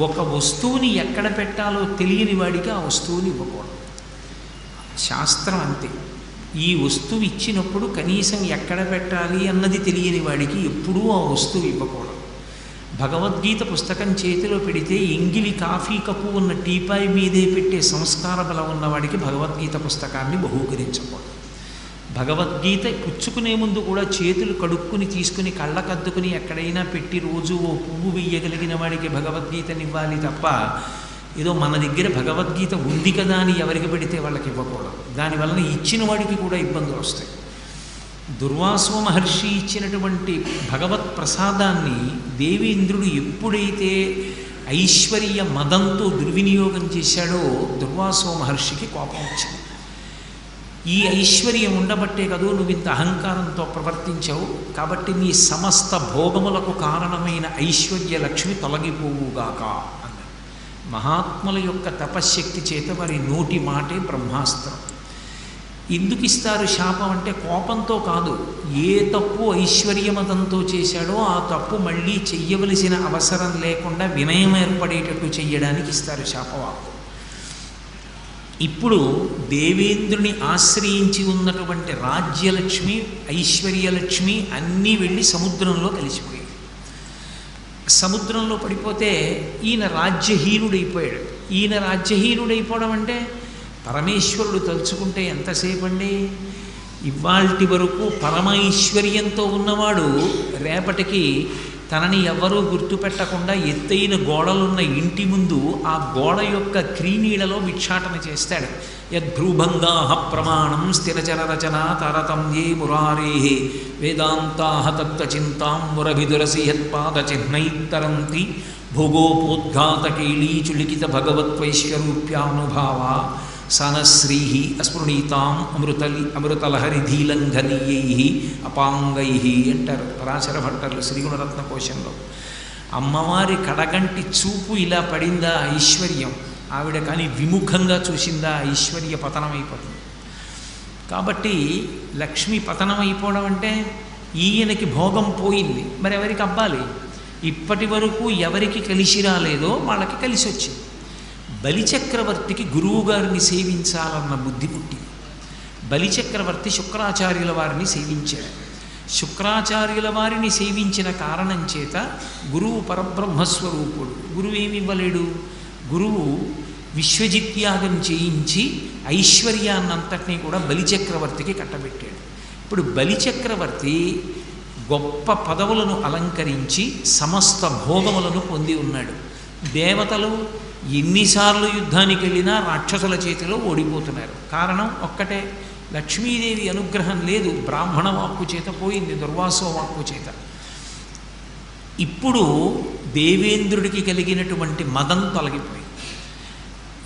ఒక వస్తువుని ఎక్కడ పెట్టాలో తెలియని వాడికి ఆ వస్తువుని ఇవ్వకూడదు. శాస్త్రం అంతే. ఈ వస్తువు ఇచ్చినప్పుడు కనీసం ఎక్కడ పెట్టాలి అన్నది తెలియని వాడికి ఎప్పుడూ ఆ వస్తువు ఇవ్వకూడదు. భగవద్గీత పుస్తకం చేతిలో పెడితే ఎంగిలి కాఫీ కప్పు ఉన్న టీపాయ్ మీదే పెట్టే సంస్కార బలం ఉన్నవాడికి భగవద్గీత పుస్తకాన్ని బహూకరించకూడదు. భగవద్గీత పుచ్చుకునే ముందు కూడా చేతులు కడుక్కుని తీసుకుని కళ్ళకద్దుకుని ఎక్కడైనా పెట్టి రోజు ఓ పువ్వు వెయ్యగలిగిన వాడికి భగవద్గీతనివ్వాలి తప్ప ఏదో మన దగ్గర భగవద్గీత ఉంది కదా అని ఎవరికి పెడితే వాళ్ళకి ఇవ్వకూడదు. దానివలన ఇచ్చిన వాడికి కూడా ఇబ్బందులు వస్తాయి. దుర్వాసో మహర్షి ఇచ్చినటువంటి భగవత్ ప్రసాదాన్ని దేవేంద్రుడు ఎప్పుడైతే ఐశ్వర్య మదంతో దుర్వినియోగం చేశాడో దుర్వాసో మహర్షికి కోపం వచ్చింది. ఈ ఐశ్వర్యం ఉండబట్టే కదూ నువ్వు ఇంత అహంకారంతో ప్రవర్తించావు. కాబట్టి నీ సమస్త భోగములకు కారణమైన ఐశ్వర్య లక్ష్మి తొలగిపోవుగాక అన్నాడు. మహాత్ముల యొక్క తపశ్శక్తి చేత వారి నోటి మాటే బ్రహ్మాస్త్రం. ఎందుకు ఇస్తారు శాపం అంటే కోపంతో కాదు. ఏ తప్పు ఐశ్వర్యమతంతో చేశాడో ఆ తప్పు మళ్ళీ చెయ్యవలసిన అవసరం లేకుండా వినయం ఏర్పడేటట్టు చెయ్యడానికి ఇస్తారు శాపవాకు ఇప్పుడు దేవేంద్రుని ఆశ్రయించి ఉన్నటువంటి రాజ్యలక్ష్మి ఐశ్వర్యలక్ష్మి అన్నీ వెళ్ళి సముద్రంలో కలిసిపోయాయి. సముద్రంలో పడిపోతే ఈయన రాజ్యహీనుడైపోయాడు. ఈయన రాజ్యహీనుడైపోవడం అంటే పరమేశ్వరుడు తలుచుకుంటే ఎంతసేపు అండి ఇవాల్టి వరకు పరమైశ్వర్యంతో ఉన్నవాడు రేపటికి తనని ఎవ్వరూ గుర్తుపెట్టకుండా ఎత్తైన గోడలున్న ఇంటి ముందు ఆ గోడ యొక్క క్రీనీడలో విక్షాటన చేస్తాడు. యద్భ్రూభంగా ప్రమాణం స్థిరచర రచన ఏ మురారే వేదాంతాహ తత్వచింతాం మురభిదురసి యత్పాద చిహ్నైత్తరంతి. భోగోపోద్ఘాతకేళీ చులికిత భగవత్వైశ్వరూప్యానుభావా సనశ్రీ అస్పృణీతాం అమృతలి అమృతలహరిధీలంఘనీయై అపాంగై అంటారు పరాశర భట్టర్లు శ్రీగుణరత్న కోశంలో అమ్మవారి కడగంటి చూపు ఇలా పడిందా ఐశ్వర్యం? ఆవిడ కానీ విముఖంగా చూసిందా ఐశ్వర్య పతనం అయిపోతుంది కాబట్టి లక్ష్మి పతనం అయిపోవడం అంటే ఈయనకి భోగం పోయింది. మరి ఎవరికి అబ్బాలి? ఇప్పటి వరకు ఎవరికి కలిసి రాలేదో వాళ్ళకి కలిసి వచ్చింది బలిచక్రవర్తికి గురువుగారిని సేవించాలన్న బుద్ధి పుట్టింది. బలిచక్రవర్తి శుక్రాచార్యుల వారిని సేవించాడు. శుక్రాచార్యుల వారిని సేవించిన కారణం చేత గురువు పరబ్రహ్మస్వరూపుడు. గురువు ఏమివ్వలేడు గురువు విశ్వజిత్యాగం చేయించి ఐశ్వర్యాన్నంతటినీ కూడా బలిచక్రవర్తికి కట్టబెట్టాడు. ఇప్పుడు బలిచక్రవర్తి గొప్ప పదవులను అలంకరించి సమస్త భోగములను పొంది ఉన్నాడు. దేవతలు ఎన్నిసార్లు యుద్ధానికి వెళ్ళినా రాక్షసుల చేతిలో ఓడిపోతున్నారు. కారణం ఒక్కటే లక్ష్మీదేవి అనుగ్రహం లేదు. బ్రాహ్మణ వాక్కు చేత పోయింది దుర్వాసో వాక్కు చేత. ఇప్పుడు దేవేంద్రుడికి కలిగినటువంటి మదం తొలగిపోయింది.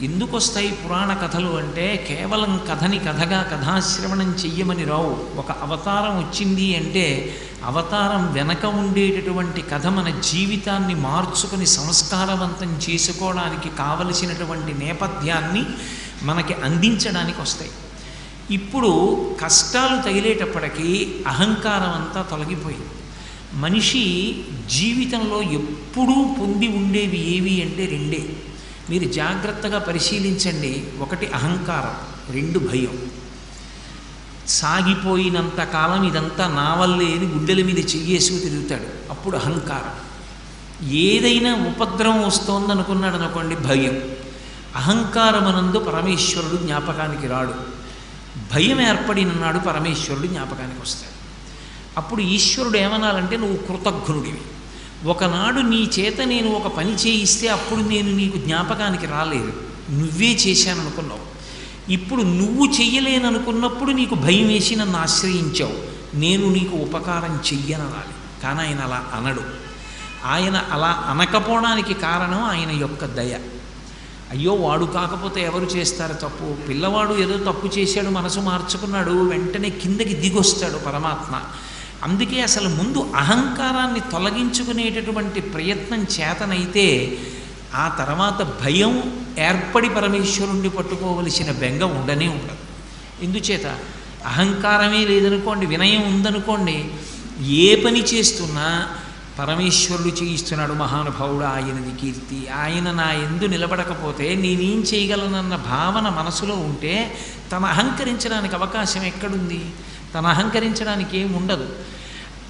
ఎందుకు వస్తాయి పురాణ కథలు అంటే కేవలం కథని కథగా కథాశ్రవణం చెయ్యమని రావు. ఒక అవతారం వచ్చింది అంటే అవతారం వెనక ఉండేటటువంటి కథ మన జీవితాన్ని మార్చుకొని సంస్కారవంతం చేసుకోవడానికి కావలసినటువంటి నేపథ్యాన్ని మనకి అందించడానికి వస్తాయి. ఇప్పుడు కష్టాలు తగిలేటప్పటికీ అహంకారం అంతా తొలగిపోయింది. మనిషి జీవితంలో ఎప్పుడూ పొంది ఉండేవి ఏవి అంటే రెండే. మీరు జాగ్రత్తగా పరిశీలించండి. ఒకటి అహంకారం రెండు భయం. సాగిపోయినంత కాలం ఇదంతా నా వల్లే అని గుండెల మీద చెయ్యేసుకు తిరుగుతాడు. అప్పుడు అహంకారం. ఏదైనా ఉపద్రవం వస్తోందనుకున్నాడు అనుకోండి భయం. అహంకారమనందు పరమేశ్వరుడు జ్ఞాపకానికి రాడు. భయం ఏర్పడినన్నాడు పరమేశ్వరుడు జ్ఞాపకానికి వస్తాడు. అప్పుడు ఈశ్వరుడు ఏమనాలంటే నువ్వు కృతజ్ఞుడివి. ఒకనాడు నీ చేత నేను ఒక పని చేయిస్తే అప్పుడు నేను నీకు జ్ఞాపకానికి రాలేదు. నువ్వే చేశాననుకున్నావు. ఇప్పుడు నువ్వు చెయ్యలేననుకున్నప్పుడు నీకు భయం వేసి నన్ను ఆశ్రయించావు. నేను నీకు ఉపకారం చెయ్యనరాలి. కానీ ఆయన అలా అనడు. ఆయన అలా అనకపోవడానికి కారణం ఆయన యొక్క దయ. అయ్యో వాడు కాకపోతే ఎవరు చేస్తారు తప్పు? పిల్లవాడు ఏదో తప్పు చేశాడు మనసు మార్చుకున్నాడు వెంటనే కిందకి దిగొస్తాడు పరమాత్మ. అందుకే అసలు ముందు అహంకారాన్ని తొలగించుకునేటటువంటి ప్రయత్నం చేతనైతే ఆ తర్వాత భయం ఏర్పడి పరమేశ్వరుణ్ణి పట్టుకోవలసిన బెంగ ఉండనే ఉండదు. ఎందుచేత అహంకారమే లేదనుకోండి వినయం ఉందనుకోండి ఏ పని చేస్తున్నా పరమేశ్వరుడు చేయిస్తున్నాడు మహానుభావుడు ఆయనది కీర్తి. ఆయన నా ఎందు నిలబడకపోతే నేనేం చేయగలనన్న భావన మనసులో ఉంటే తన అహంకరించడానికి అవకాశం ఎక్కడుంది? తను అహంకరించడానికి ఏమి ఉండదు.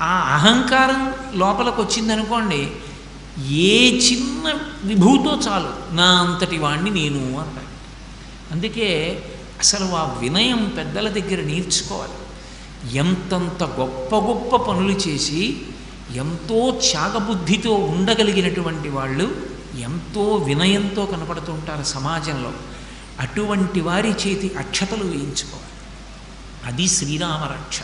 ఆ అహంకారం లోపలికి వచ్చిందనుకోండి ఏ చిన్న విభూతో చాలు నా అంతటి వాణ్ణి నేను అంటాడు. అందుకే అసలు ఆ వినయం పెద్దల దగ్గర నేర్చుకోవాలి. ఎంతంత గొప్ప గొప్ప పనులు చేసి ఎంతో త్యాగబుద్ధితో ఉండగలిగినటువంటి వాళ్ళు ఎంతో వినయంతో కనపడుతుంటారు సమాజంలో. అటువంటి వారి చేతి అక్షతలు వేయించుకోవాలి. అది శ్రీరామరక్ష.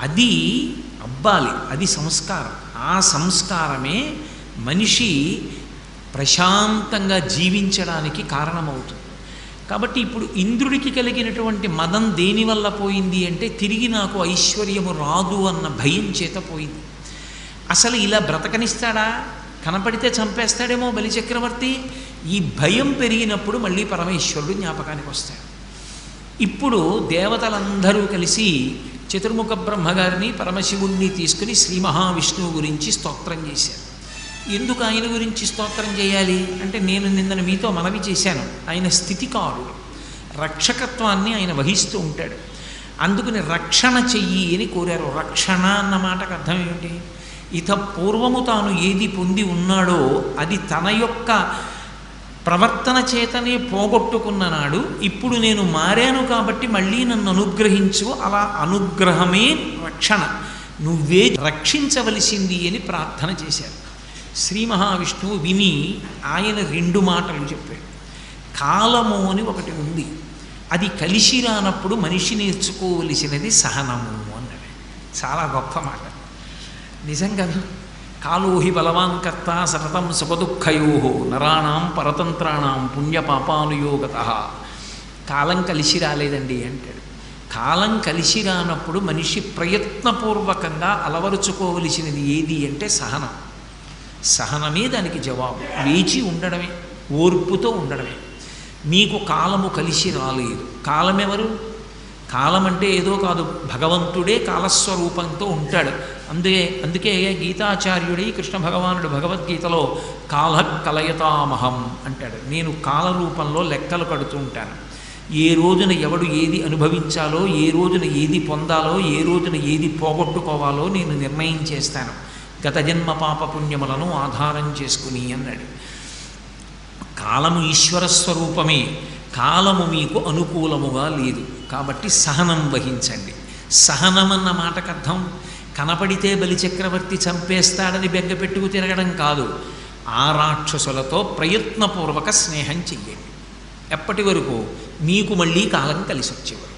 అది అబ్బాలి అది సంస్కారం. ఆ సంస్కారమే మనిషి ప్రశాంతంగా జీవించడానికి కారణమవుతుంది. కాబట్టి ఇప్పుడు ఇంద్రుడికి కలిగినటువంటి మదం దేనివల్ల పోయింది అంటే తిరిగి నాకు ఐశ్వర్యము రాదు అన్న భయం చేత పోయింది. అసలు ఇలా బ్రతకనిస్తాడా? కనపడితే చంపేస్తాడేమో బలిచక్రవర్తి? ఈ భయం పెరిగినప్పుడు మళ్ళీ పరమేశ్వరుడు జ్ఞాపకానికి వస్తాడు. ఇప్పుడు దేవతలందరూ కలిసి చతుర్ముఖ బ్రహ్మగారిని పరమశివుణ్ణి తీసుకుని శ్రీ మహావిష్ణువు గురించి స్తోత్రం చేశారు. ఎందుకు ఆయన గురించి స్తోత్రం చేయాలి? అంటే నేను నిన్న మీతో మనవి చేశాను. ఆయన స్థితికారుడు. రక్షకత్వాన్ని ఆయన వహిస్తూ ఉంటాడు. అందుకని రక్షణ చెయ్యి అని కోరారు. రక్షణ అన్న మాటకు అర్థం ఏమిటి? ఇత పూర్వము తాను ఏది పొంది ఉన్నాడో అది తన యొక్క ప్రవర్తన చేతనే పోగొట్టుకున్న నాడు ఇప్పుడు నేను మారాను కాబట్టి మళ్ళీ నన్ను అనుగ్రహించు అలా అనుగ్రహమే రక్షణ. నువ్వే రక్షించవలసింది అని ప్రార్థన చేశారు. శ్రీ మహావిష్ణువు విని ఆయన రెండు మాటలు చెప్పాడు కాలము అని ఒకటి ఉంది. అది కలిసి రానప్పుడు మనిషి నేర్చుకోవలసినది సహనము అన్నాడు. చాలా గొప్ప మాట. నిజంగా కాలోహి బలవాన్ కర్త సతతం సుఖదుఃఖయో నరాణం పరతంత్రాణం పుణ్యపాపానుయోగత. కాలం కలిసి రాలేదండి అంటాడు. కాలం కలిసి రానప్పుడు మనిషి ప్రయత్నపూర్వకంగా అలవరుచుకోవలసినది ఏది అంటే సహనం. సహనమే దానికి జవాబు. వేచి ఉండడమే ఓర్పుతో ఉండడమే. మీకు కాలము కలిసి రాలేదు. కాలం ఎవరు కాలం అంటే ఏదో కాదు భగవంతుడే కాలస్వరూపంతో ఉంటాడు. అందుకే అందుకే గీతాచార్యుడి కృష్ణ భగవానుడు భగవద్గీతలో కాల కలయతామహం అంటాడు. నేను కాల రూపంలో లెక్కలు కడుతూ ఉంటాను. ఏ రోజున ఎవడు ఏది అనుభవించాలో ఏ రోజున ఏది పొందాలో ఏ రోజున ఏది పోగొట్టుకోవాలో నేను నిర్ణయం చేస్తాను. గత జన్మ పాప పుణ్యములను ఆధారం చేసుకుని అన్నాడు. కాలము ఈశ్వర స్వరూపమే. కాలము మీకు అనుకూలముగా లేదు. కాబట్టి సహనం వహించండి. సహనం అన్న మాటకు అర్థం కనపడితే బలిచక్రవర్తి చంపేస్తాడని బెంగపెట్టుకు తిరగడం కాదు. ఆ రాక్షసులతో ప్రయత్నపూర్వక స్నేహం చెయ్యండి. ఎప్పటి వరకు? మీకు మళ్ళీ కాలం కలిసి వచ్చేవారు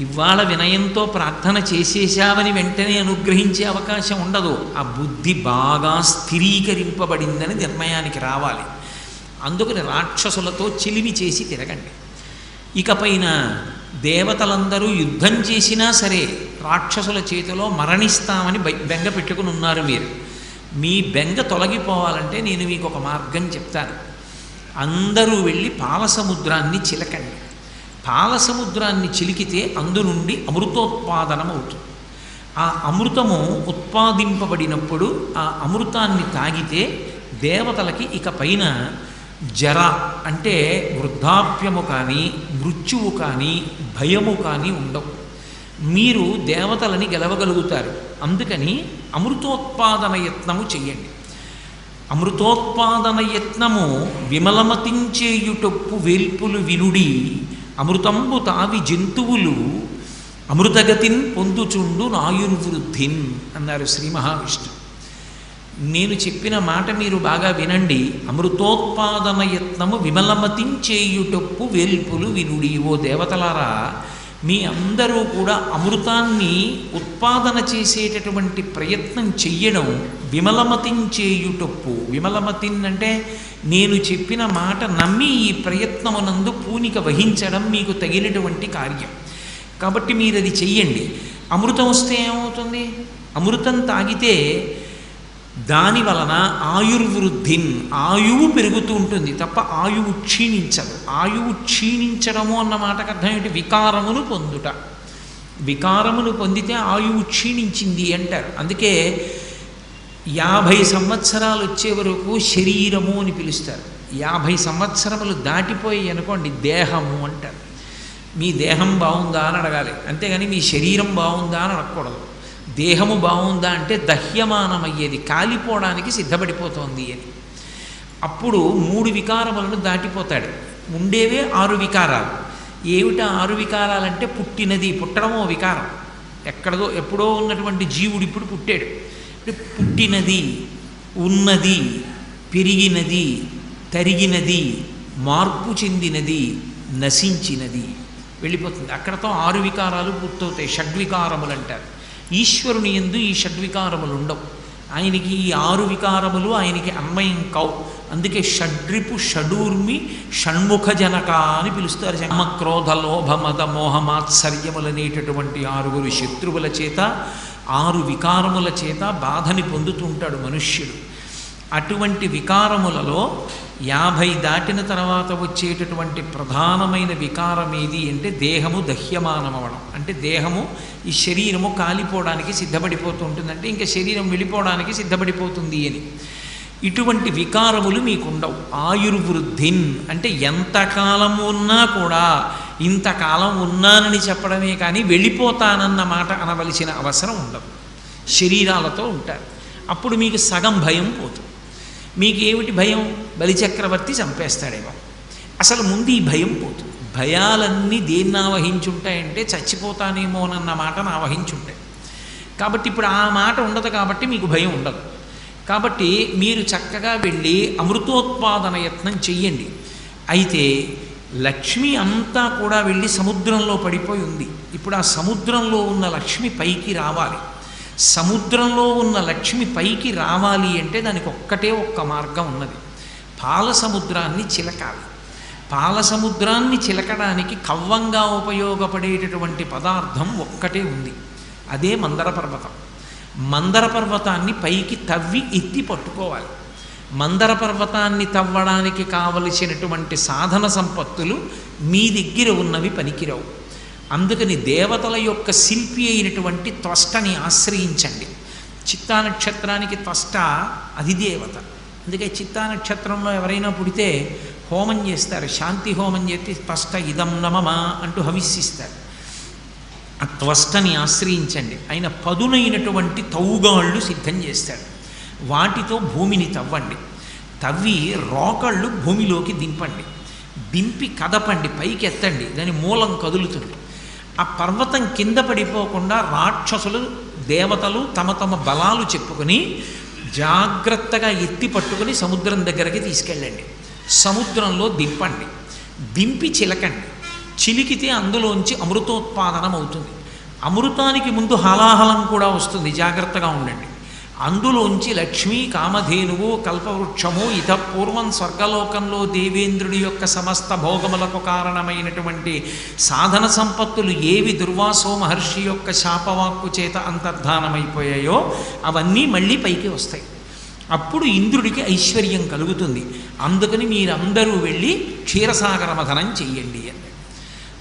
ఇవాళ వినయంతో ప్రార్థన చేసేశావని వెంటనే అనుగ్రహించే అవకాశం ఉండదు. ఆ బుద్ధి బాగా స్థిరీకరింపబడిందని నిర్ణయానికి రావాలి. అందుకని రాక్షసులతో చిలిమి చేసి తిరగండి. ఇకపైన దేవతలందరూ యుద్ధం చేసినా సరే రాక్షసుల చేతిలో మరణిస్తామని బెంగ పెట్టుకుని ఉన్నారు మీరు. మీ బెంగ తొలగిపోవాలంటే నేను మీకు ఒక మార్గం చెప్తాను. అందరూ వెళ్ళి పాలసముద్రాన్ని చిలకండి. పాలసముద్రాన్ని చిలికితే అందు నుండి అమృతోత్పాదనం అవుతుంది. ఆ అమృతము ఉత్పాదింపబడినప్పుడు ఆ అమృతాన్ని తాగితే దేవతలకి ఇక పైన జర అంటే వృద్ధాప్యము కానీ మృత్యువు కానీ భయము కానీ ఉండవు. మీరు దేవతలని గెలవగలుగుతారు. అందుకని అమృతోత్పాదన యత్నము చెయ్యండి. అమృతోత్పాదన యత్నము విమలమతించేయుటొప్పు వేల్పులు వినుడి అమృతంబు తావి జంతువులు అమృతగతిన్ పొందుచుండు నాయుర్వృద్ధిన్ అన్నారు శ్రీ మహావిష్ణు. నేను చెప్పిన మాట మీరు బాగా వినండి. అమృతోత్పాదన యత్నము విమలమతించేయుటొప్పు వేల్పులు వినుడి ఓ దేవతలారా మీ అందరూ కూడా అమృతాన్ని ఉత్పాదన చేసేటటువంటి ప్రయత్నం చెయ్యడం విమలమతించేయుటొప్పు విమలమతిన్ అంటే నేను చెప్పిన మాట నమ్మి ఈ ప్రయత్నమునందు పూనిక వహించడం మీకు తగినటువంటి కార్యం. కాబట్టి మీరు అది చెయ్యండి. అమృతం వస్తే ఏమవుతుంది? అమృతం తాగితే దాని వలన ఆయుర్వృద్ధిన్ ఆయువు పెరుగుతూ ఉంటుంది తప్ప ఆయువు క్షీణించదు. ఆయువు క్షీణించడము అన్న మాటకు అర్థం ఏంటి? వికారమును పొందుట. వికారమును పొందితే ఆయువు క్షీణించింది అంటారు. అందుకే యాభై సంవత్సరాలు వచ్చే వరకు శరీరము అని పిలుస్తారు. యాభై సంవత్సరములు దాటిపోయి అనుకోండి దేహము అంటారు. మీ దేహం బాగుందా అని అడగాలి. అంతేగాని మీ శరీరం బాగుందా అని అడగకూడదు. దేహము బాగుందా అంటే దహ్యమానమయ్యేది కాలిపోవడానికి సిద్ధపడిపోతోంది అని. అప్పుడు మూడు వికారములను దాటిపోతాడు. ఉండేవే ఆరు వికారాలు. ఏమిటా ఆరు వికారాలంటే పుట్టినది పుట్టడమో వికారం. ఎక్కడదో ఎప్పుడో ఉన్నటువంటి జీవుడు ఇప్పుడు పుట్టాడు. పుట్టినది ఉన్నది పెరిగినది తరిగినది మార్పు చెందినది నశించినది. వెళ్ళిపోతుంది. అక్కడతో ఆరు వికారాలు పూర్తవుతాయి. షడ్వికారములు అంటారు. ఈశ్వరుని ఎందు ఈ షడ్వికారములు ఉండవు ఆయనకి ఈ ఆరు వికారములు ఆయనకి అన్వయం కావు. అందుకే షడ్రిపు షడూర్మి షణ్ముఖ జనక అని పిలుస్తారు కామ, క్రోధ లోభ మద మోహ మాత్సర్యములనేటటువంటి ఆరుగురు శత్రువుల చేత ఆరు వికారముల చేత బాధని పొందుతుంటాడు మనుష్యుడు. అటువంటి వికారములలో యాభై దాటిన తర్వాత వచ్చేటటువంటి ప్రధానమైన వికారం ఏది అంటే దేహము దహ్యమానమవడం. అంటే దేహము ఈ శరీరము కాలిపోవడానికి సిద్ధపడిపోతూ ఉంటుందంటే ఇంకా శరీరం వెళ్ళిపోవడానికి సిద్ధపడిపోతుంది అని. ఇటువంటి వికారములు మీకు ఉండవు ఆయుర్వృద్ధిన్ అంటే ఎంతకాలం ఉన్నా కూడా ఇంతకాలం ఉన్నానని చెప్పడమే కానీ వెళ్ళిపోతానన్న మాట అనవలసిన అవసరం ఉండదు. శరీరాలతో ఉంటారు. అప్పుడు మీకు సగం భయం పోతుంది. మీకు ఏమిటి భయం? బలిచక్రవర్తి చంపేస్తాడేమో. అసలు ముందు ఈ భయం పోతుంది. భయాలన్నీ దేన్ని ఆవహించుంటాయంటే చచ్చిపోతానేమోనన్న మాటను ఆవహించుంటాయి. కాబట్టి ఇప్పుడు ఆ మాట ఉండదు కాబట్టి మీకు భయం ఉండదు. కాబట్టి మీరు చక్కగా వెళ్ళి అమృతోత్పాదన యత్నం చెయ్యండి. అయితే లక్ష్మి అంతా కూడా వెళ్ళి సముద్రంలో పడిపోయి ఉంది. ఇప్పుడు ఆ సముద్రంలో ఉన్న లక్ష్మి పైకి రావాలి. సముద్రంలో ఉన్న లక్ష్మి పైకి రావాలి అంటే దానికి ఒక్కటే ఒక్క మార్గం ఉన్నది. పాల సముద్రాన్ని చిలకాలి. పాల సముద్రాన్ని చిలకడానికి కవ్వంగా ఉపయోగపడేటటువంటి పదార్థం ఒక్కటే ఉంది. అదే మందర పర్వతం మందర పర్వతాన్ని పైకి తవ్వి ఎత్తి పట్టుకోవాలి. మందర పర్వతాన్ని తవ్వడానికి కావలసినటువంటి సాధన సంపత్తులు మీ దగ్గర ఉన్నవి పనికిరావు. అందుకని దేవతల యొక్క శిల్పి అయినటువంటి త్వష్టని ఆశ్రయించండి. చిత్తా నక్షత్రానికి త్వష్ట అధిదేవత అందుకే చిత్తా నక్షత్రంలో ఎవరైనా పుడితే హోమం చేస్తారు. శాంతి హోమం చేసి త్వష్ట ఇదం నమమా అంటూ హవిస్సిస్తారు ఆ త్వష్టని ఆశ్రయించండి. ఆయన పదునైనటువంటి తౌగాళ్ళు సిద్ధం చేస్తాడు వాటితో భూమిని తవ్వండి. తవ్వి రోకళ్ళు భూమిలోకి దింపండి. దింపి కదపండి. పైకి ఎత్తండి దాని మూలం కదులుతుంది. ఆ పర్వతం కింద పడిపోకుండా రాక్షసులు దేవతలు తమ తమ బలాలు చెప్పుకొని జాగ్రత్తగా ఎత్తి పట్టుకుని సముద్రం దగ్గరికి తీసుకెళ్ళండి. సముద్రంలో దింపండి. దింపి చిలకండి. చిలికితే అందులోంచి అమృతోత్పాదనం అవుతుంది. అమృతానికి ముందు హలాహలం కూడా వస్తుంది. జాగ్రత్తగా ఉండండి. అందులోంచి లక్ష్మీ కామధేనువు కల్పవృక్షము ఇత పూర్వం స్వర్గలోకంలో దేవేంద్రుడి యొక్క సమస్త భోగములకు కారణమైనటువంటి సాధన సంపత్తులు ఏవి దుర్వాసో మహర్షి యొక్క శాపవాక్కు చేత అంతర్ధానమైపోయాయో అవన్నీ మళ్ళీ పైకి వస్తాయి. అప్పుడు ఇంద్రుడికి ఐశ్వర్యం కలుగుతుంది. అందుకని మీరందరూ వెళ్ళి క్షీరసాగర మథనం చెయ్యండి అని.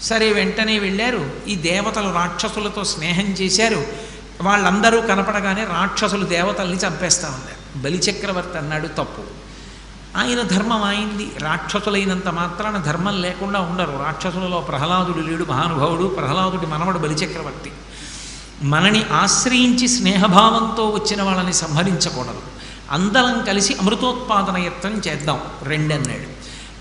సరే వెంటనే వెళ్ళారు. ఈ దేవతలు రాక్షసులతో స్నేహం చేశారు. వాళ్ళందరూ కనపడగానే రాక్షసులు దేవతల్ని చంపేస్తా ఉన్నారు. బలిచక్రవర్తి అన్నాడు తప్పు. ఆయన ధర్మం అయింది రాక్షసులైనంత మాత్రాన ధర్మం లేకుండా ఉండరు. రాక్షసులలో ప్రహ్లాదుడు లేడు మహానుభావుడు. ప్రహ్లాదుడి మనవడు బలిచక్రవర్తి. మనని ఆశ్రయించి స్నేహభావంతో వచ్చిన వాళ్ళని సంహరించకూడదు. అందరం కలిసి అమృతోత్పాదన యత్నం చేద్దాం. రెండన్నాడు.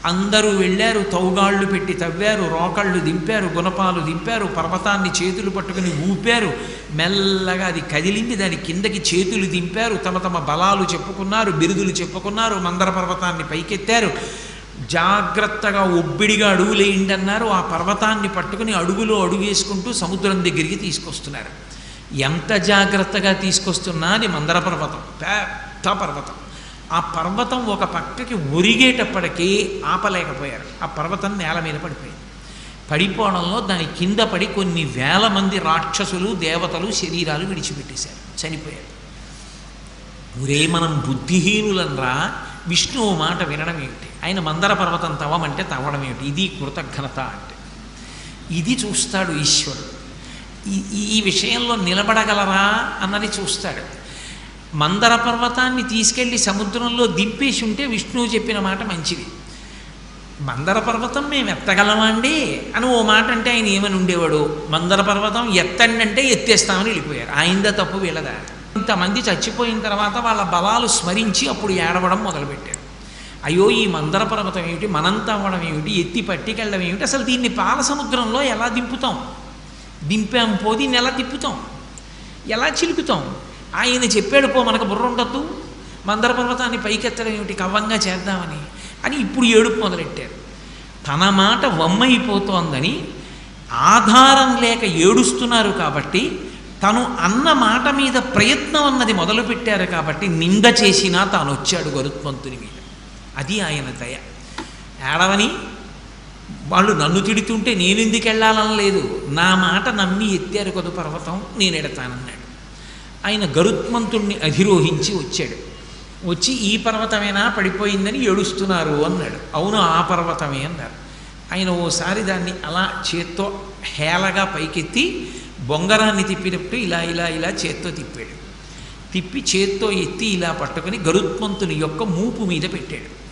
అందరూ వెళ్ళారు తౌగాళ్ళు పెట్టి తవ్వారు రోకళ్ళు దింపారు గుణపాలు దింపారు పర్వతాన్ని చేతులు పట్టుకుని ఊపారు. మెల్లగా అది కదిలింది దాని కిందకి చేతులు దింపారు తమ తమ బలాలు చెప్పుకున్నారు బిరుదులు చెప్పుకున్నారు మందర పర్వతాన్ని పైకెత్తారు. జాగ్రత్తగా ఒబ్బిడిగా అడుగులేయండి అన్నారు ఆ పర్వతాన్ని పట్టుకుని అడుగులో అడుగేసుకుంటూ సముద్రం దగ్గరికి తీసుకొస్తున్నారు. ఎంత జాగ్రత్తగా తీసుకొస్తున్నా అది మందర పర్వతం పెద్ద పర్వతం. ఆ పర్వతం ఒక పక్కకి ఒరిగేటప్పటికీ ఆపలేకపోయారు. ఆ పర్వతం నేల మీద పడిపోయింది. పడిపోవడంలో దాని కింద పడి కొన్ని వేల మంది రాక్షసులు దేవతలు శరీరాలు విడిచిపెట్టేశారు. చనిపోయారు. ఒరే మనం బుద్ధిహీనులనరా విష్ణువు మాట వినడం ఏమిటి? ఆయన మందర పర్వతం తవ్వమంటే తవ్వడం ఏమిటి? ఇది కృతజ్ఞత అంటే. ఇది చూస్తాడు ఈశ్వరుడు. ఈ ఈ విషయంలో నిలబడగలరా? అన్నది చూస్తాడు. మందర పర్వతాన్ని తీసుకెళ్ళి సముద్రంలో దింపేసి ఉంటే విష్ణువు చెప్పిన మాట మంచిది. మందర పర్వతం మేము ఎత్తగలమా అండి అని ఓ మాట అంటే ఆయన ఏమని ఉండేవాడు? మందర పర్వతం ఎత్తండి అంటే ఎత్తేస్తామని వెళ్ళిపోయారు. ఆయనదా తప్పు వీళ్ళదా. ఇంతమంది చచ్చిపోయిన తర్వాత వాళ్ళ బలాలు స్మరించి అప్పుడు ఏడవడం మొదలుపెట్టారు. అయ్యో ఈ మందర పర్వతం ఏమిటి? మనంత అవ్వడం ఏమిటి? ఎత్తి పట్టికెళ్ళడం ఏమిటి? అసలు దీన్ని పాల సముద్రంలో ఎలా దింపుతాం? దింపాం పోది నెల తిప్పుతాం. ఎలా చిలుకుతాం? ఆయన చెప్పాడు పో మనకు బుర్ర ఉండద్దు. మందర పర్వతాన్ని పైకెత్తడం ఏమిటి? కవ్వంగా చేద్దామని. అని ఇప్పుడు ఏడుపు మొదలెట్టారు. తన మాట వమ్మైపోతోందని ఆధారం లేక ఏడుస్తున్నారు కాబట్టి తను అన్న మాట మీద ప్రయత్నం అన్నది మొదలుపెట్టారు కాబట్టి నింద చేసినా తాను వచ్చాడు గరుత్మంతుని మీద. అది ఆయన దయ. ఏడవని వాళ్ళు నన్ను తిడుతుంటే నేను ఎందుకు వెళ్ళాలని లేదు. నా మాట నమ్మి ఎత్తారు కదు పర్వతం నేను ఎడతానన్నాడు. ఆయన గరుత్మంతుణ్ణి అధిరోహించి వచ్చాడు. వచ్చి ఈ పర్వతమేనా పడిపోయిందని ఏడుస్తున్నారు అన్నాడు. అవును ఆ పర్వతమే అన్నారు. ఆయన ఓసారి దాన్ని అలా చేత్తో హేళగా పైకెత్తి బొంగరాన్ని తిప్పినప్పుడు ఇలా ఇలా ఇలా చేత్తో తిప్పాడు. తిప్పి చేత్తో ఎత్తి ఇలా పట్టుకొని గరుత్మంతుని యొక్క మూపు మీద పెట్టాడు.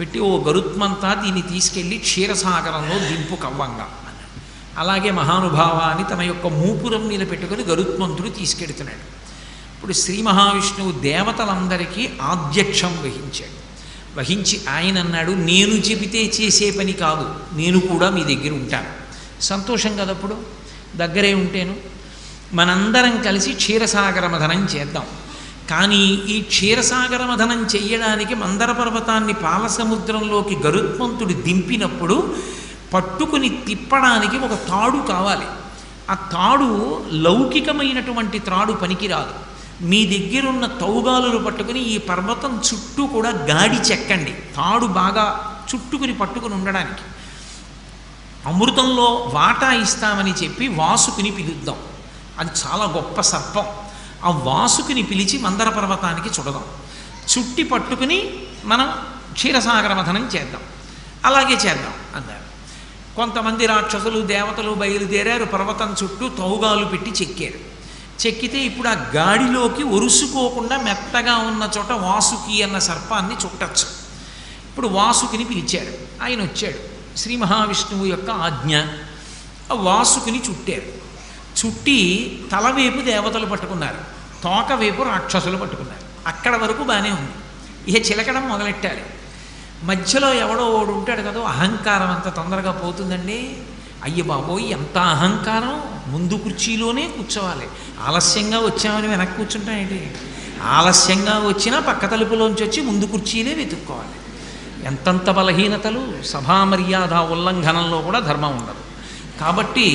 పెట్టి ఓ గరుత్మంతా దీన్ని తీసుకెళ్ళి క్షీరసాగరంలో దింపు కవ్వంగా అలాగే మహానుభావాన్ని తన యొక్క మూపురం మీద పెట్టుకొని గరుత్మంతుడు తీసుకెడుతున్నాడు. ఇప్పుడు శ్రీ మహావిష్ణువు దేవతలందరికీ ఆధ్యక్షం వహించాడు. వహించి ఆయన అన్నాడు నేను చెబితే చేసే పని కాదు నేను కూడా మీ దగ్గర ఉంటాను. సంతోషం కదప్పుడు దగ్గరే ఉంటేను. మనందరం కలిసి క్షీరసాగర మథనం చేద్దాం. కానీ ఈ క్షీరసాగర మథనం చెయ్యడానికి మందర పర్వతాన్ని పాలసముద్రంలోకి గరుత్మంతుడు దింపినప్పుడు పట్టుకుని తిప్పడానికి ఒక తాడు కావాలి. ఆ తాడు లౌకికమైనటువంటి త్రాడు పనికిరాదు. మీ దగ్గరున్న తౌగాలులు పట్టుకుని ఈ పర్వతం చుట్టూ కూడా గాడి చెక్కండి. తాడు బాగా చుట్టుకుని పట్టుకుని ఉండడానికి. అమృతంలో వాటా ఇస్తామని చెప్పి వాసుకుని పిలుద్దాం. అది చాలా గొప్ప సర్పం. ఆ వాసుకుని పిలిచి మందర పర్వతానికి చుడదాం. చుట్టి పట్టుకుని మనం క్షీరసాగర మథనం చేద్దాం. అలాగే చేద్దాం అన్నారు. కొంతమంది రాక్షసులు దేవతలు బయలుదేరారు పర్వతం చుట్టూ తౌగాలు పెట్టి చెక్కారు. చెక్కితే ఇప్పుడు ఆ గాడిలోకి ఒరుసుకోకుండా మెత్తగా ఉన్న చోట వాసుకి అన్న సర్పాన్ని చుట్టచ్చు. ఇప్పుడు వాసుకిని పిలిచాడు ఆయన వచ్చాడు. శ్రీ మహావిష్ణువు యొక్క ఆజ్ఞ. ఆ వాసుకిని చుట్టారు. చుట్టి తలవైపు దేవతలు పట్టుకున్నారు. తోక వైపు రాక్షసులు పట్టుకున్నారు. అక్కడ వరకు బాగానే ఉంది. ఇక చిలకడం మొదలెట్టాలి మధ్యలో ఎవడో ఓడు ఉంటాడు కదా అహంకారం అంత తొందరగా పోతుందండి. అయ్య బాబోయ్ ఎంత అహంకారం. ముందు కుర్చీలోనే కూర్చోవాలి. ఆలస్యంగా వచ్చామని వెనక్కి కూర్చుంటాయండి ఆలస్యంగా వచ్చినా పక్క తలుపులోంచి వచ్చి ముందు కుర్చీలే వెతుక్కోవాలి. ఎంతంత బలహీనతలు సభా మర్యాద ఉల్లంఘనంలో కూడా ధర్మం ఉండదు. కాబట్టి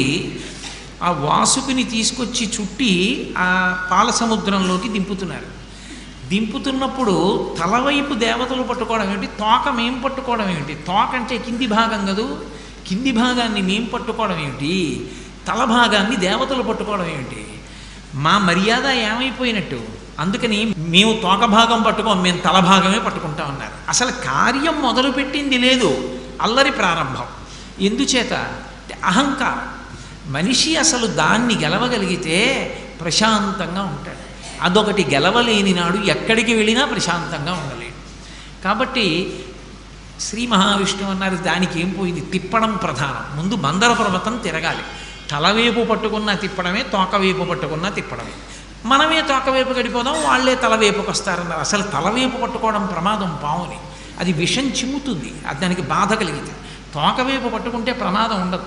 ఆ వాసుకుని తీసుకొచ్చి చుట్టి ఆ పాల సముద్రంలోకి దింపుతున్నారు. దింపుతున్నప్పుడు తలవైపు దేవతలు పట్టుకోవడం ఏమిటి తోక మేం పట్టుకోవడం ఏమిటి తోక అంటే కింది భాగం కదూ? కింది భాగాన్ని మేం పట్టుకోవడం ఏమిటి? తల భాగాన్ని దేవతలు పట్టుకోవడం ఏమిటి? మా మర్యాద ఏమైపోయినట్టు? అందుకని మేము తోక భాగం పట్టుకోం మేము తల భాగమే పట్టుకుంటా ఉన్నారు అసలు కార్యం మొదలుపెట్టింది లేదు. అల్లరి ప్రారంభం. ఎందుచేత? అహంకారం. మనిషి అసలు దాన్ని గెలవగలిగితే ప్రశాంతంగా ఉంటాడు. అదొకటి గెలవలేని నాడు ఎక్కడికి వెళ్ళినా ప్రశాంతంగా ఉండలేడు. కాబట్టి శ్రీ మహావిష్ణువు అన్నారు దానికి ఏం పోయింది? తిప్పడం ప్రధానం. ముందు మందర పర్వతం తిరగాలి. తలవేపు పట్టుకున్న తిప్పడమే తోకవేపు పట్టుకున్న తిప్పడమే. మనమే తోకవేపు గడిపోదాం వాళ్ళే తలవేపుకి వస్తారన్నారు. అసలు తలవేపు పట్టుకోవడం ప్రమాదం పావుని. అది విషం చిమ్ముతుంది. అది దానికి బాధ కలిగితే తోకవేపు పట్టుకుంటే ప్రమాదం ఉండదు.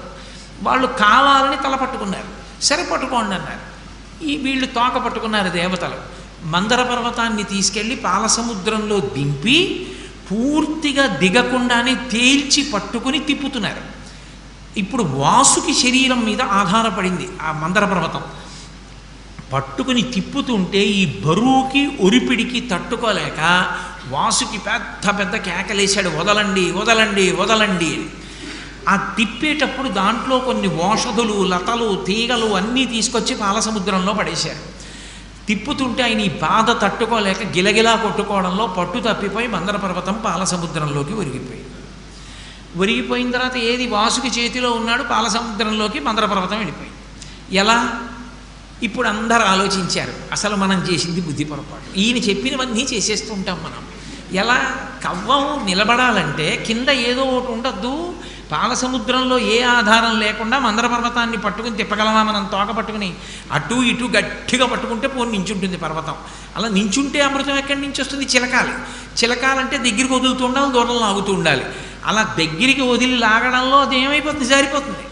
వాళ్ళు కావాలని తల పట్టుకున్నారు. సరే పట్టుకోండి అన్నారు. ఈ వీళ్ళు తోక పట్టుకున్నారు దేవతలు. మందర పర్వతాన్ని తీసుకెళ్ళి పాలసముద్రంలో దింపి పూర్తిగా దిగకుండానే తేల్చి పట్టుకుని తిప్పుతున్నారు. ఇప్పుడు వాసుకి శరీరం మీద ఆధారపడింది ఆ మందర పర్వతం పట్టుకుని తిప్పుతుంటే ఈ బరువుకి ఒరిపిడికి తట్టుకోలేక వాసుకి పెద్ద పెద్ద కేకలేశాడు వదలండి వదలండి వదలండి అని. ఆ తిప్పేటప్పుడు దాంట్లో కొన్ని ఓషధులు లతలు తీగలు అన్నీ తీసుకొచ్చి పాలసముద్రంలో పడేశారు. తిప్పుతుంటే ఆయన ఈ బాధ తట్టుకోలేక గిలగిలా కొట్టుకోవడంలో పట్టు తప్పిపోయి మందర పర్వతం పాలసముద్రంలోకి ఒరిగిపోయింది ఒరిగిపోయిన తర్వాత ఏది వాసుకి చేతిలో ఉన్నాడు పాలసముద్రంలోకి మందర పర్వతం వెళ్ళిపోయింది. ఎలా? ఇప్పుడు అందరు ఆలోచించారు అసలు మనం చేసింది బుద్ధి పొరపాటు. ఈయన చెప్పినవన్నీ చేసేస్తూ ఉంటాం మనం. ఎలా? కవ్వం నిలబడాలంటే కింద ఏదో ఒకటి ఉండద్దు పాలసముద్రంలో ఏ ఆధారం లేకుండా మందర పర్వతాన్ని పట్టుకుని తిప్పగలమా మనం తోక పట్టుకుని అటు ఇటు గట్టిగా పట్టుకుంటే పోని నించుంటుంది పర్వతం. అలా నించుంటే అమృతం ఎక్కడి నుంచి వస్తుంది? చిలకాలి. చిలకాలంటే దగ్గరికి వదులుతూ ఉండాలి దూరంలో ఆగుతూ ఉండాలి. అలా దగ్గరికి వదిలి లాగడంలో అది ఏమైపోతుంది? జారిపోతుంది.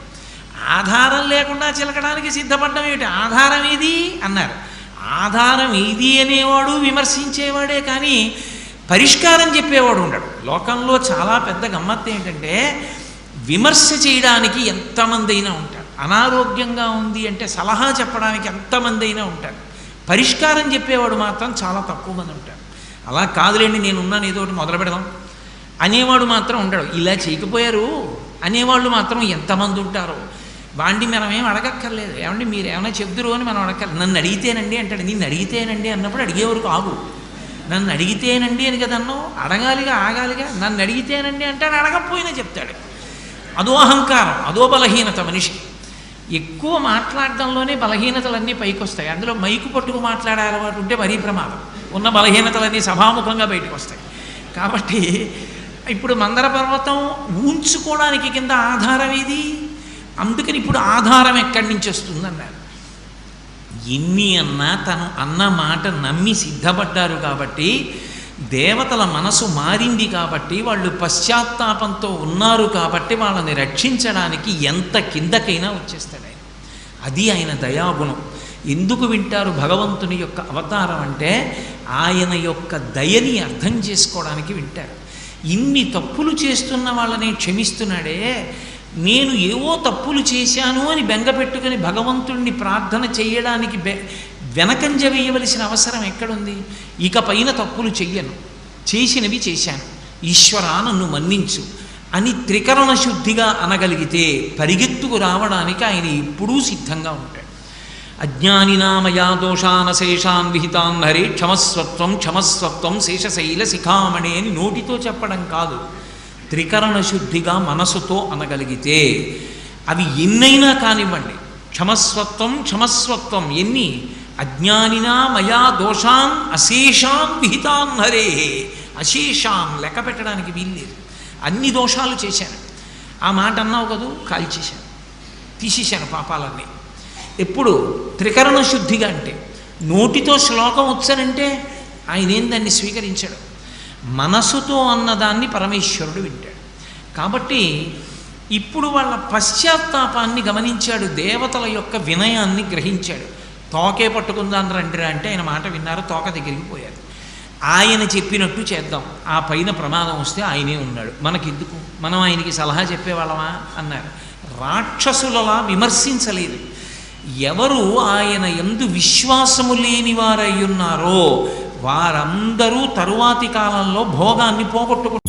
ఆధారం లేకుండా చిలకడానికి సిద్ధపడ్డం ఏమిటి? ఆధారం ఏది? అన్నారు. ఆధారం ఏది అనేవాడు విమర్శించేవాడే కానీ పరిష్కారం చెప్పేవాడు ఉండడు. లోకంలో చాలా పెద్ద గమ్మత్తు ఏంటంటే విమర్శ చేయడానికి ఎంతమంది అయినా ఉంటారు. అనారోగ్యంగా ఉంది అంటే సలహా చెప్పడానికి ఎంతమంది అయినా ఉంటారు. పరిష్కారం చెప్పేవాడు మాత్రం చాలా తక్కువ మంది ఉంటారు. అలా కాదులేండి నేను ఉన్నాను ఏదో ఒకటి మొదలు పెడదాం. అనేవాడు మాత్రం ఉండడు. ఇలా చేయకపోయారు అనేవాళ్ళు మాత్రం ఎంతమంది ఉంటారో. వాడిని మనం ఏం అడగక్కర్లేదు. ఏమండి మీరు ఏమైనా చెప్దురు అని మనం అడగక్కర్లేదు. నన్ను అడిగితేనండి అంటాడు. నేను అడిగితేనండి అన్నప్పుడు అడిగేవరకు ఆగు. నన్ను అడిగితేనండి అని కదా అడగాలిగా ఆగాలిగా నన్ను అడిగితేనండి అంటాడు అడగకపోయినా చెప్తాడు. అదో అహంకారం అదో బలహీనత మనిషికి ఎక్కువ మాట్లాడడంలోనే బలహీనతలన్నీ పైకి వస్తాయి అందులో మైకు పట్టుకు మాట్లాడే అలవాటు ఉంటే మరీ ప్రమాదం. ఉన్న బలహీనతలన్నీ సభాముఖంగా బయటకు వస్తాయి కాబట్టి ఇప్పుడు మందర పర్వతం ఊంచుకోవడానికి కింద ఆధారం ఏది? అందుకని ఇప్పుడు ఆధారం ఎక్కడి నుంచి వస్తుందన్నారు. ఎన్ని అన్నా తను అన్న మాట నమ్మి సిద్ధపడ్డారు కాబట్టి దేవతల మనసు మారింది కాబట్టి వాళ్ళు పశ్చాత్తాపంతో ఉన్నారు కాబట్టి వాళ్ళని రక్షించడానికి ఎంత కిందకైనా వచ్చేస్తాడు ఆయన. అది ఆయన దయాగుణం. ఎందుకు వింటారు భగవంతుని యొక్క అవతారం అంటే ఆయన యొక్క దయని అర్థం చేసుకోవడానికి వింటారు. ఇన్ని తప్పులు చేస్తున్న వాళ్ళని క్షమిస్తున్నాడే నేను ఏవో తప్పులు చేశాను అని బెంగ పెట్టుకుని భగవంతుణ్ణి ప్రార్థన చేయడానికి బె వెనకంజ వేయవలసిన అవసరం ఎక్కడుంది? ఇక పైన తప్పులు చెయ్యను. చేసినవి చేశాను. ఈశ్వరా నన్ను మన్నించు. అని త్రికరణ శుద్ధిగా అనగలిగితే పరిగెత్తుకు రావడానికి ఆయన ఎప్పుడూ సిద్ధంగా ఉంటాడు. అజ్ఞానినామయా దోషానశేషాన్ విహితాన్ హరి క్షమస్వత్వం క్షమస్వత్వం శేషశైల శిఖామణి అని నోటితో చెప్పడం కాదు. త్రికరణ శుద్ధిగా మనసుతో అనగలిగితే అవి ఎన్నైనా కానివ్వండి. క్షమస్వత్వం క్షమస్వత్వం ఎన్ని? అజ్ఞానినా మయా దోషాన్ అశేషాం విహితాన్ హరే. అశేషాం లెక్క పెట్టడానికి వీల్లేదు. అన్ని దోషాలు చేశాను. ఆ మాట అన్నావు కదూ? కాల్చేశాను. తీసేశాను పాపాలన్నీ. ఎప్పుడు? త్రికరణ శుద్ధిగా అంటే. నోటితో శ్లోకం వచ్చానంటే ఆయన ఏం దాన్ని స్వీకరించాడు? మనసుతో అన్నదాన్ని పరమేశ్వరుడు వింటాడు. కాబట్టి ఇప్పుడు వాళ్ళ పశ్చాత్తాపాన్ని గమనించాడు. దేవతల యొక్క వినయాన్ని గ్రహించాడు. తోకే పట్టుకుందాం రండిరా అంటే ఆయన మాట విన్నారు తోక దగ్గరికి పోయారు. ఆయన చెప్పినట్టు చేద్దాం. ఆ పైన ప్రమాదం వస్తే ఆయనే ఉన్నాడు. మనకెందుకు? మనం ఆయనకి సలహా చెప్పేవాళ్ళమా? అన్నారు. రాక్షసులలా విమర్శించలేదు. ఎవరు ఆయన ఎందు విశ్వాసము లేని వారై ఉన్నారో వారందరూ తరువాతి కాలంలో భోగాన్ని పోగొట్టుకుంటారు.